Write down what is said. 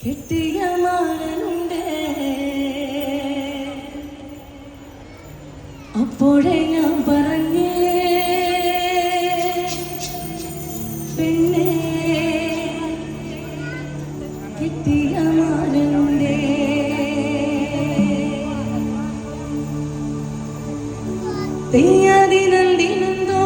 കിട്ടിയ മാനനുണ്ട് അപ്പോഴേ ഞാൻ പറഞ്ഞേ പെണ്ണേ കിട്ടിയ മാനനുണ്ട് തീയതി നന്ദിനന്തോ